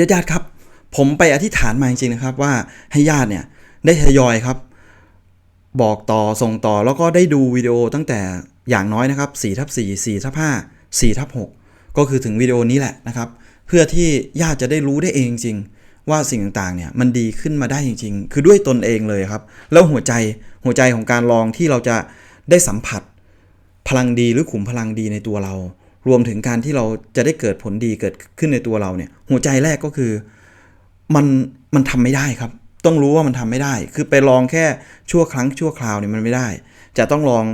ญาติญาติครับ ผมไปอธิษฐานมาจริงๆนะครับ ว่าให้ญาติเนี่ยได้ทยอยครับ บอกต่อส่งต่อแล้วก็ได้ดูวิดีโอตั้งแต่อย่างน้อยนะครับ4ทับ4 4ทับ5 4ทับ6ก็คือถึงวิดีโอนี้แหละนะครับ เพื่อที่ญาติจะได้รู้ได้เองจริงว่าสิ่งต่างๆ เนี่ยมันดีขึ้นมาได้จริง ๆ คือด้วยตนเองเลยครับ แล้วหัวใจหัวใจของการลองที่เราจะได้สัมผัส พลังดีหรือขุมพลังดีในตัวเรา รวมถึงการที่เราจะได้เกิดผลดีเกิดขึ้นในตัวเราเนี่ย หัวใจแรกก็คือมันมันทำไม่ได้ครับ ต้องรู้ว่ามันทำไม่ได้ คือไปลองแค่ชั่วครั้งชั่วคราวเนี่ยมันไม่ได้ จะต้องลอง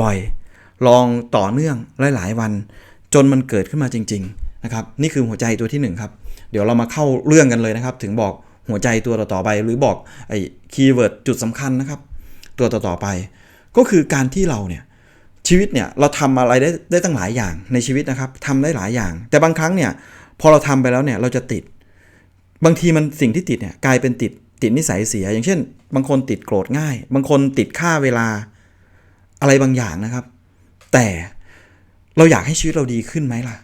บ่อยๆ ลองต่อเนื่องหลายๆวัน จนมันเกิดขึ้นมาจริง ๆนะครับ นี่คือหัวใจตัวที่หนึ่งครับ เดี๋ยวเรามาเข้าเรื่องกันเลยนะครับ ถึงบอกหัวใจตัวต่อๆไป หรือบอกไอ้คีย์เวิร์ดจุดสำคัญนะครับ ตัวต่อๆไป ก็คือการที่เราเนี่ย ชีวิตเนี่ยเราทำอะไรได้ได้ตั้งหลายอย่างในชีวิตนะครับทำได้หลายอย่าง แต่บางครั้งเนี่ยพอเราทำไปแล้วเนี่ยเราจะติด บางทีมันสิ่งที่ติดเนี่ยกลายเป็นติดติดนิสัยเสีย อย่างเช่น บางคนติดโกรธง่าย บางคนติดค่าเวลาอะไรบางอย่างนะครับ แต่เราอยากให้ชีวิตเราดีขึ้นไหมล่ะ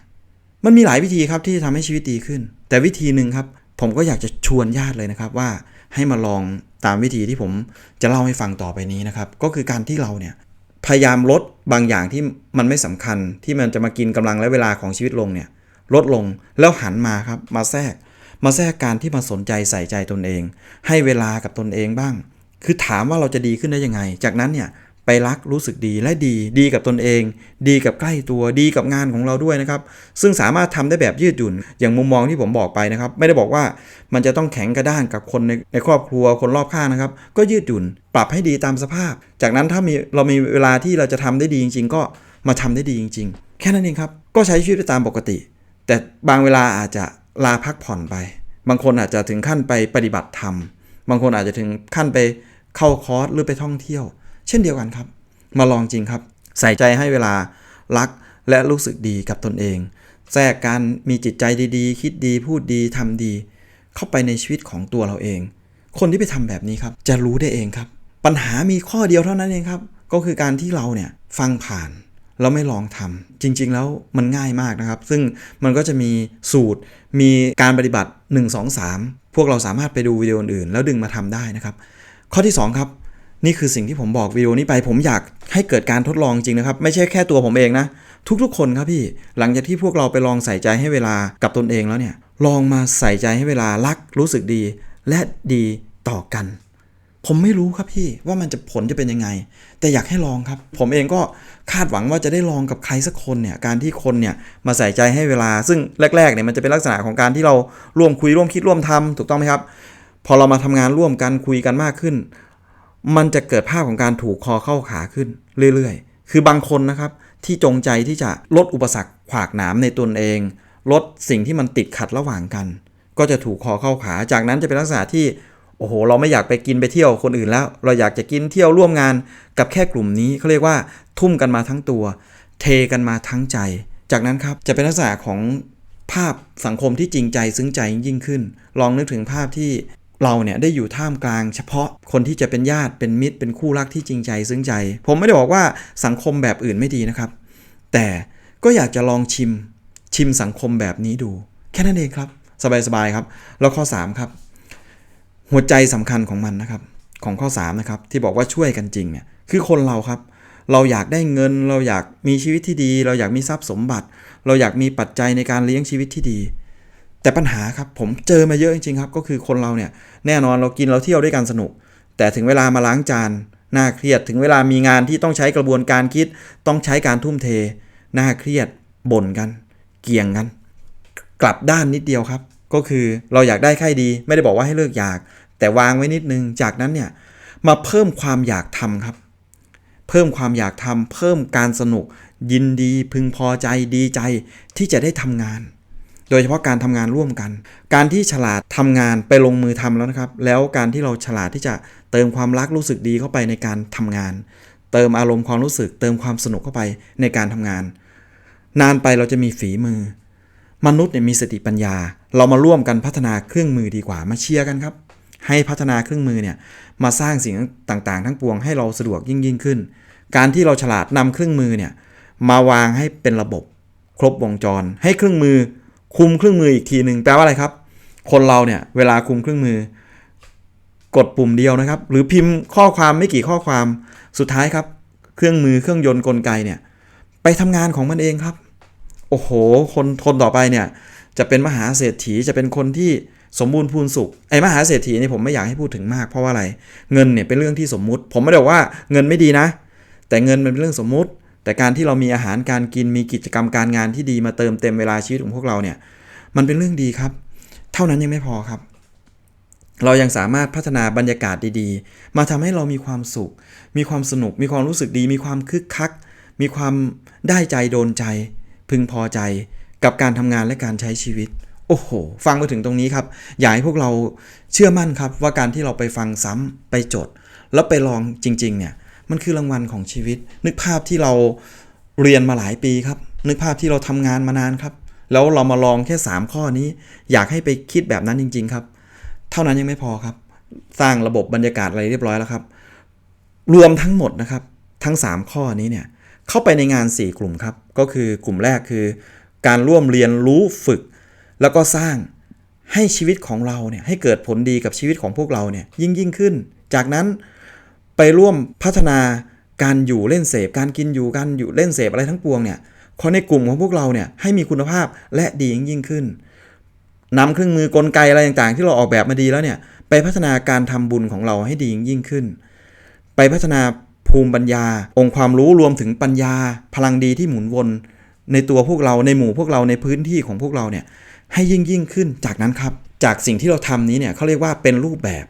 มันมีหลายวิธีครับที่จะทำให้ชีวิตดีขึ้น แต่วิธีหนึ่งครับ ผมก็อยากจะชวนญาติเลยนะครับว่าให้มาลองตามวิธีที่ผมจะเล่าให้ฟังต่อไปนี้นะครับ ก็คือการที่เราเนี่ย พยายามลดบางอย่างที่มันไม่สำคัญที่มันจะมากินกำลังและเวลาของชีวิตลงเนี่ยลดลงแล้วหันมาครับมาแทรก มาแทรกการที่มาสนใจใส่ใจตนเอง ให้เวลากับตนเองบ้าง คือถามว่าเราจะดีขึ้นได้ยังไง จากนั้นเนี่ย ไปรักรู้สึกดีและดีดีกับตนเอง ดีกับใกล้ตัวดีกับงานของเราด้วยนะครับ ซึ่งสามารถทำได้แบบยืดหยุ่น อย่างมุมมองที่ผมบอกไปนะครับ ไม่ได้บอกว่ามันจะต้องแข็งกระด้างกับคนในในครอบครัวคนรอบข้างนะครับ ก็ยืดหยุ่น ปรับให้ดีตามสภาพ จากนั้นถ้ามีเรามีเวลาที่เราจะทำได้ดีจริง ๆ ก็มาทำได้ดีจริง ๆ แค่นั้นเองครับก็ใช้ชีวิตได้ตามปกติ แต่บางเวลาอาจจะลาพักผ่อนไป บางคนอาจจะถึงขั้นไปปฏิบัติธรรมบางคนอาจจะถึงขั้นไปเข้าคอร์สหรือไปท่องเที่ยว เช่นเดียวกันครับ มาลองจริงครับ ใส่ใจให้เวลารักและรู้สึกดีกับตนเอง แทรกการมีจิตใจดีๆ คิดดีพูดดีทำดี เข้าไปในชีวิตของตัวเราเอง คนที่ไปทำแบบนี้ครับ จะรู้ได้เองครับ ปัญหามีข้อเดียวเท่านั้นเองครับ ก็คือการที่เราเนี่ยฟังผ่านแล้วไม่ลองทำจริง ๆ แล้วมันง่ายมากนะครับ ซึ่งมันก็จะมีสูตรมีการปฏิบัติ 1 2 3 พวกเราสามารถไปดูวิดีโออื่นๆแล้วดึงมาทำได้นะครับ ข้อที่ 2 ครับ นี่คือสิ่งที่ผมบอกวิดีโอนี้ไป ผมอยากให้เกิดการทดลองจริงนะครับ ไม่ใช่แค่ตัวผมเองนะ ทุกๆ คนครับพี่ หลังจากที่พวกเราไปลองใส่ใจให้เวลากับตนเองแล้วเนี่ย ลองมาใส่ใจให้เวลารักรู้สึกดี และดีต่อกัน ผมไม่รู้ครับพี่ว่ามันจะผลจะเป็นยังไง แต่อยากให้ลองครับ ผมเองก็คาดหวังว่าจะได้ลองกับใครสักคนเนี่ยการที่คนเนี่ยมาใส่ใจให้เวลา ซึ่งแรกๆเนี่ยมันจะเป็นลักษณะของการที่เราร่วมคุยร่วมคิดร่วมทำถูกต้องไหมครับ พอเรามาทำงานร่วมกันคุยกันมากขึ้น มันจะเกิดภาพของการถูกคอเข้าขาขึ้นเรื่อยๆ คือบางคนนะครับที่จงใจที่จะลดอุปสรรคขวากหนามในตนเอง ลดสิ่งที่มันติดขัดระหว่างกัน ก็จะถูกคอเข้าขา จากนั้นจะเป็นลักษณะที่โอ้โห เราไม่อยากไปกินไปเที่ยวคนอื่นแล้ว เราอยากจะกินเที่ยวร่วมงานกับแค่กลุ่มนี้เขาเรียกว่าทุ่มกันมาทั้งตัว เทกันมาทั้งใจ จากนั้นครับจะเป็นลักษณะของภาพสังคมที่จริงใจซึ้งใจยิ่งขึ้น ลองนึกถึงภาพที่ เราเนี่ยได้อยู่ท่ามกลางเฉพาะคนที่จะเป็นญาติเป็นมิตร เป็นคู่รักที่จริงใจซึ้งใจ ผมไม่ได้บอกว่าสังคมแบบอื่นไม่ดีนะครับ แต่ก็อยากจะลองชิมชิมสังคมแบบนี้ดู แค่นั้นเองครับ สบายๆครับ แล้วข้อ 3 ครับ หัวใจสำคัญของมันนะครับของข้อ3นะครับที่บอกว่าช่วยกันจริงเนี่ยคือคนเราครับ เราอยากได้เงิน เราอยากมีชีวิตที่ดี เราอยากมีทรัพย์สมบัติ เราอยากมีปัจจัยในการเลี้ยงชีวิตที่ดี แต่ปัญหาครับผมเจอมาเยอะจริงๆครับ ก็คือคนเราเนี่ยแน่นอนเรากินเราเที่ยวด้วยกันสนุก แต่ถึงเวลามาล้างจานน่าเครียดถึงเวลามีงานที่ต้องใช้กระบวนการคิด ต้องใช้การทุ่มเทน่าเครียดบ่นกัน เกี่ยงกัน กลับด้านนิดเดียวครับ ก็คือเราอยากได้ใครดี ไม่ได้บอกว่าให้เลิกอยาก แต่วางไว้นิดนึง จากนั้นเนี่ยมาเพิ่มความอยากทำครับ เพิ่มความอยากทำเพิ่มการสนุก ยินดีพึงพอใจดีใจที่จะได้ทำงาน โดยเฉพาะการทำงานร่วมกัน การที่ฉลาดทำงานไปลงมือทำแล้วนะครับ แล้วการที่เราฉลาดที่จะเติมความรักรู้สึกดีเข้าไปในการทำงาน เติมอารมณ์ความรู้สึก เติมความสนุกเข้าไปในการทำงาน นานไปเราจะมีฝีมือ มนุษย์เนี่ยมีสติปัญญา เรามาร่วมกันพัฒนาเครื่องมือดีกว่ามาเชียร์กันครับ ให้พัฒนาเครื่องมือเนี่ยมาสร้างสิ่งต่างๆ ทั้งปวงให้เราสะดวกยิ่งยิ่งขึ้น การที่เราฉลาดนำเครื่องมือเนี่ยมาวางให้เป็นระบบครบวงจร ให้เครื่องมือ คุมเครื่องมืออีกทีหนึ่งแปลว่าอะไรครับ คนเราเนี่ยเวลาคุมเครื่องมือ กดปุ่มเดียวนะครับ หรือพิมพ์ข้อความไม่กี่ข้อความสุดท้ายครับ เครื่องมือเครื่องยนต์กลไกเนี่ย ไปทำงานของมันเองครับ โอ้โห คนคนต่อไปเนี่ย จะเป็นมหาเศรษฐีจะเป็นคนที่สมบูรณ์พูนสุขไอ้มหาเศรษฐีนี่ผมไม่อยากให้พูดถึงมากเพราะว่าอะไร เงินเนี่ยเป็นเรื่องที่สมมุติ ผมไม่ได้บอกว่าเงินไม่ดีนะ แต่เงินมันเป็นเรื่องสมมุติ แต่การที่เรามีอาหารการกินมีกิจกรรมการงานที่ดีมาเติมเต็มเวลาชีวิตของพวกเราเนี่ย มันเป็นเรื่องดีครับ เท่านั้นยังไม่พอครับ เรายังสามารถพัฒนาบรรยากาศดีๆ มาทำให้เรามีความสุข มีความสนุก มีความรู้สึกดี มีความคึกคัก มีความได้ใจโดนใจ พึงพอใจกับการทำงานและการใช้ชีวิต โอ้โห ฟังมาถึงตรงนี้ครับ อยากให้พวกเราเชื่อมั่นครับว่าการที่เราไปฟังซ้ำไปจด แล้วไปลองจริง ๆ เนี่ย มันคือรางวัลของชีวิต นึกภาพที่เราเรียนมาหลายปีครับ นึกภาพที่เราทำงานมานานครับ แล้วเรามาลองแค่ 3 ข้อนี้ อยากให้ไปคิดแบบนั้นจริง ๆ ครับ เท่านั้นยังไม่พอครับ สร้างระบบบรรยากาศอะไรเรียบร้อยแล้วครับ รวมทั้งหมดนะครับ ทั้ง 3 ข้อนี้เนี่ยเข้าไปในงาน 4 กลุ่มครับ ก็คือกลุ่มแรกคือ การร่วมเรียนรู้ฝึก แล้วก็สร้างให้ชีวิตของเราเนี่ยให้เกิดผลดีกับชีวิตของพวกเราเนี่ยยิ่งยิ่งขึ้น จากนั้น ไปร่วมพัฒนาการอยู่เล่นเสพ การกินอยู่การอยู่เล่นเสพอะไรทั้งปวงเนี่ยขอในกลุ่มของพวกเราเนี่ยให้มีคุณภาพและดียิ่งยิ่งขึ้นนำเครื่องมือกลไกอะไรต่างๆ ที่เราออกแบบมาดีแล้วเนี่ยไปพัฒนาการทำบุญของเราให้ดียิ่งขึ้น ไปพัฒนาภูมิปัญญา องค์ความรู้รวมถึงปัญญา พลังดีที่หมุนวนในตัวพวกเราในหมู่พวกเราในพื้นที่ของพวกเราเนี่ยให้ยิ่งยิ่งขึ้นจากนั้นครับ จากสิ่งที่เราทำนี้เนี่ยเขาเรียกว่าเป็นรูปแบบ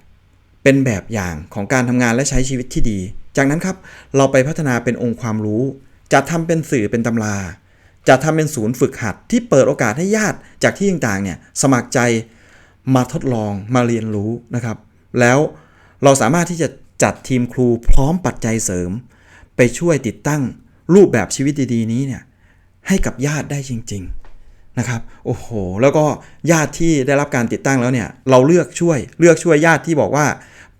เป็นแบบอย่างของการทำงานและใช้ชีวิตที่ดี จากนั้นครับ เราไปพัฒนาเป็นองค์ความรู้ จะทำเป็นสื่อเป็นตำรา จะทำเป็นศูนย์ฝึกหัดที่เปิดโอกาสให้ญาติจากที่ต่างๆเนี่ยสมัครใจมาทดลองมาเรียนรู้นะครับ แล้วเราสามารถที่จะจัดทีมครูพร้อมปัจจัยเสริม ไปช่วยติดตั้งรูปแบบชีวิตดีๆ นี้เนี่ยให้กับญาติได้จริง ๆ นะครับโอ้โห แล้วก็ญาติที่ได้รับการติดตั้งแล้วเนี่ย เราเลือกช่วยเลือกช่วยญาติที่บอกว่า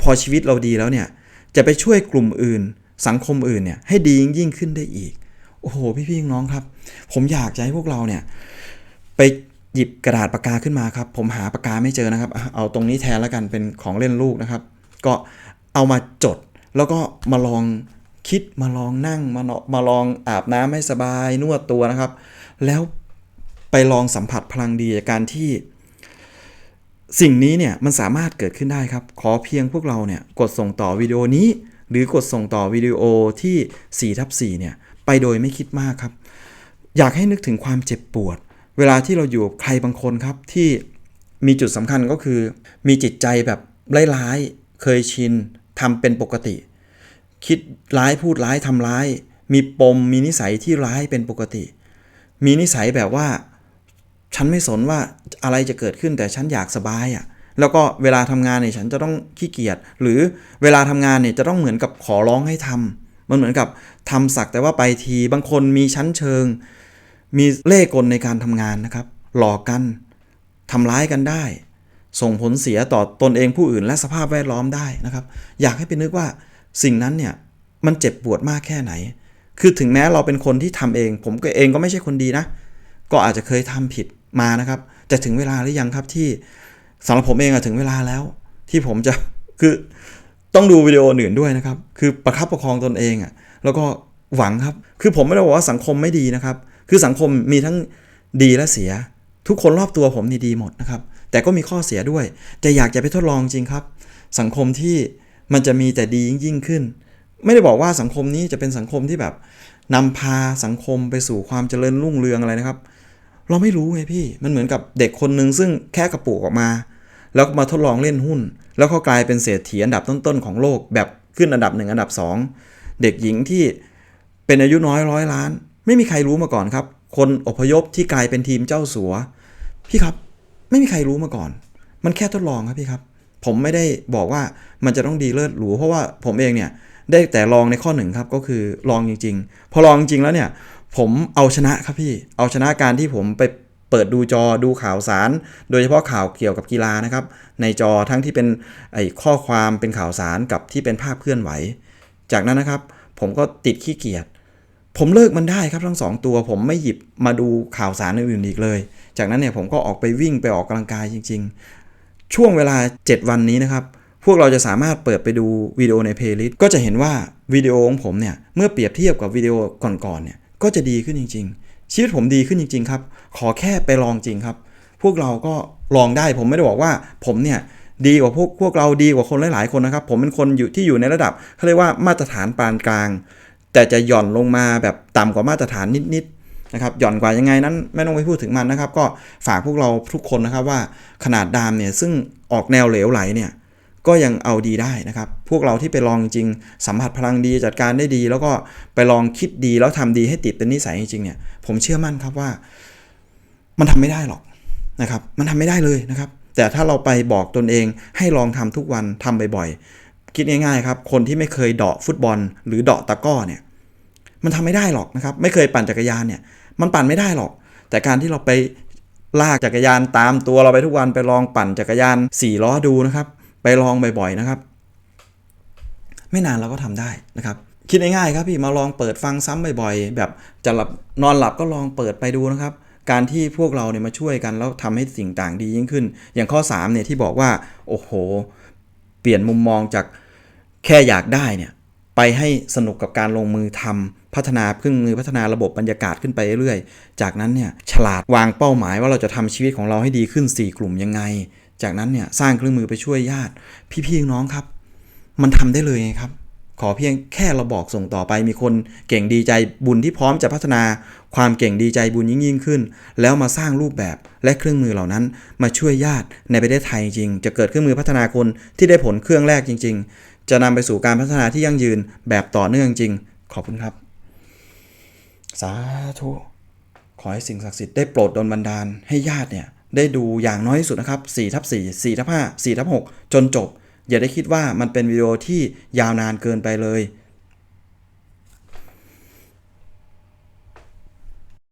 พอชีวิตเราดีแล้วเนี่ย จะไปช่วยกลุ่มอื่น สังคมอื่นเนี่ยให้ดียิ่งขึ้นได้อีก โอ้โห พี่ๆน้องครับ ผมอยากจะให้พวกเราเนี่ย ไปหยิบกระดาษปากกาขึ้นมาครับ ผมหาปากกาไม่เจอนะครับ เอาตรงนี้แทนแล้วกันเป็นของเล่นลูกนะครับ ก็เอามาจดแล้วก็มาลองคิดมาลองนั่งมาเนาะมาลองอาบน้ำให้สบายนวดตัวนะครับ แล้ว ไปลองสัมผัสพลังดีจากการที่ สิ่งนี้เนี่ยมันสามารถเกิดขึ้นได้ครับ ขอเพียงพวกเราเนี่ยกดส่งต่อวิดีโอนี้ หรือกดส่งต่อวิดีโอที่4ทับ4เนี่ยไปโดยไม่คิดมากครับ อยากให้นึกถึงความเจ็บปวด เวลาที่เราอยู่กับใครบางคนครับที่มีจุดสำคัญก็คือ มีจิตใจแบบร้ายๆเคยชินทำเป็นปกติ คิดร้ายพูดร้ายทำร้าย มีปมมีนิสัยที่ร้ายเป็นปกติ มีนิสัยแบบว่า ฉันไม่สนว่าอะไรจะเกิดขึ้นแต่ฉันอยากสบายอะ่ะแล้วก็เวลาทำงานเนี่ยฉันจะต้องขี้เกียจหรือเวลาทำงานเนี่ยจะต้องเหมือนกับขอร้องให้ทำมันเหมือนกับทำสักแต่ว่าไปทีบางคนมีชั้นเชิง มีเล่กลในการทำงานนะครับ หลอกกันทำร้ายกันได้ ส่งผลเสียต่อตนเองผู้อื่นและสภาพแวดล้อมได้นะครับ อยากให้ไปนึกว่าสิ่งนั้นเนี่ยมันเจ็บปวดมากแค่ไหน คือถึงแม้เราเป็นคนที่ทำเอง ผมก็เองก็ไม่ใช่คนดีนะ ก็อาจจะเคยทำผิด มานะครับแต่ถึงเวลาหรือยังครับที่สำหรับผมเองอะถึงเวลาแล้ว ที่ผมจะคือต้องดูวิดีโออื่นด้วยนะครับ คือประคับประคองตนเองอะแล้วก็หวังครับ คือผมไม่ได้บอกว่าสังคมไม่ดีนะครับ คือสังคมมีทั้งดีและเสีย ทุกคนรอบตัวผมนี่ดีหมดนะครับ แต่ก็มีข้อเสียด้วย แต่อยากจะไปทดลองจริงครับ สังคมที่มันจะมีแต่ดียิ่งยิ่งขึ้น ไม่ได้บอกว่าสังคมนี้จะเป็นสังคมที่แบบนำพาสังคมไปสู่ความเจริญรุ่งเรืองอะไรนะครับ เราไม่รู้ไงพี่ มันเหมือนกับเด็กคนหนึ่งซึ่งแค่กระปุกออกมา แล้วมาทดลองเล่นหุ้น แล้วเขากลายเป็นเศรษฐีอันดับต้นๆของโลก แบบขึ้นอันดับหนึ่งอันดับสองเด็กหญิงที่เป็นอายุน้อยร้อยล้าน ไม่มีใครรู้มาก่อนครับ คนอพยพที่กลายเป็นทีมเจ้าสัว พี่ครับไม่มีใครรู้มาก่อน มันแค่ทดลองครับพี่ครับ ผมไม่ได้บอกว่ามันจะต้องดีเลิศหรูเพราะว่าผมเองเนี่ยได้แต่ลองในข้อหนึ่งครับก็คือลองจริง ๆ พอลองจริงแล้วเนี่ย ผมเอาชนะครับพี่ เอาชนะการที่ผมไปเปิดดูจอดูข่าวสาร โดยเฉพาะข่าวเกี่ยวกับกีฬานะครับ ในจอทั้งที่เป็นไอ้ข้อความเป็นข่าวสารกับที่เป็นภาพเคลื่อนไหว จากนั้นนะครับ ผมก็ติดขี้เกียจผมเลิกมันได้ครับทั้งสองตัว ผมไม่หยิบมาดูข่าวสารอื่นอีกเลยจจากนั้นเนี่ยผมก็ออกไปวิ่งไปออกกำลังกายจริง ๆ ช่วงเวลา 7 วันนี้นะครับ พวกเราจะสามารถเปิดไปดูวิดีโอในเพลย์ลิสต์ก็จะเห็นว่าวิดีโอของผมเนี่ยเมื่อเปรียบเทียบกับวิดีโอก่อนๆเนี่ย ก็จะดีขึ้นจริง ๆ ชีวิตผมดีขึ้นจริง ๆ ครับ ขอแค่ไปลองจริงครับ พวกเราก็ลองได้ผมไม่ได้บอกว่า ผมเนี่ยดีกว่าพวกพวกเราดีกว่าคนหลาย ๆ คนนะครับ ผมเป็นคนอยู่ที่อยู่ในระดับเขาเรียกว่ามาตรฐานปานกลาง แต่จะหย่อนลงมาแบบต่ำกว่ามาตรฐานนิด ๆ นะครับ หย่อนกว่ายังไงนั้นไม่ต้องไปพูดถึงมันนะครับ ก็ฝากพวกเราทุกคนนะครับว่าขนาดดามเนี่ยซึ่งออกแนวเหลวไหลเนี่ย ก็ยังเอาดีได้นะครับ พวกเราที่ไปลองจริง สัมผัสพลังดีจัดการได้ดี แล้วก็ไปลองคิดดีแล้วทำดีให้ติดเป็นนิสัยจริงๆเนี่ย ผมเชื่อมั่นครับว่า มันทำไม่ได้หรอกนะครับ มันทำไม่ได้เลยนะครับ แต่ถ้าเราไปบอกตนเองให้ลองทำทุกวันทำบ่อยๆ คิดง่ายๆครับ คนที่ไม่เคยเดาะฟุตบอล หรือเดาะตะก้อเนี่ย มันทำไม่ได้หรอกนะครับ ไม่เคยปั่นจักรยานเนี่ย มันปั่นไม่ได้หรอก แต่การที่เราไปลากจักรยานตามตัวเราไปทุกวันไปลองปั่นจักรยานสี่ล้อดูนะครับ ไปลองบ่อยๆนะครับ ไม่นานเราก็ทำได้นะครับ คิดง่ายๆครับพี่มาลองเปิดฟังซ้ำบ่อยๆ แบบจะหลับนอนหลับก็ลองเปิดไปดูนะครับ การที่พวกเราเนี่ยมาช่วยกันแล้วทำให้สิ่งต่างดียิ่งขึ้น อย่างข้อ3เนี่ยที่บอกว่าโอ้โห เปลี่ยนมุมมองจากแค่อยากได้เนี่ยไปให้สนุกกับการลงมือทำพัฒนาเครื่องมือพัฒนาระบบบรรยากาศขึ้นไปเรื่อยๆ จากนั้นเนี่ยฉลาดวางเป้าหมายว่าเราจะทำชีวิตของเราให้ดีขึ้น 4 กลุ่มยังไง จากนั้นเนี่ยสร้างเครื่องมือไปช่วยญาติ พี่ๆน้องครับ มันทำได้เลยไงครับ ขอเพียงแค่เราบอกส่งต่อไปมีคนเก่งดีใจบุญที่พร้อมจะพัฒนาความเก่งดีใจบุญยิ่งยิ่งขึ้น แล้วมาสร้างรูปแบบและเครื่องมือเหล่านั้น มาช่วยญาติในประเทศไทยจริง จะเกิดเครื่องมือพัฒนาคนที่ได้ผลเครื่องแรกจริง ๆ จะนำไปสู่การพัฒนาที่ยั่งยืนแบบต่อเนื่องจริง ขอบคุณครับ สาธุขอให้สิ่งศักดิ์สิทธิ์ได้โปรดดลบันดาลให้ญาติเนี่ย ได้ดูอย่างน้อยที่สุดนะครับ4ทับ4 4ทับ5 4ทับ6จนจบ อย่าได้คิดว่ามันเป็นวิดีโอที่ยาวนานเกินไปเลย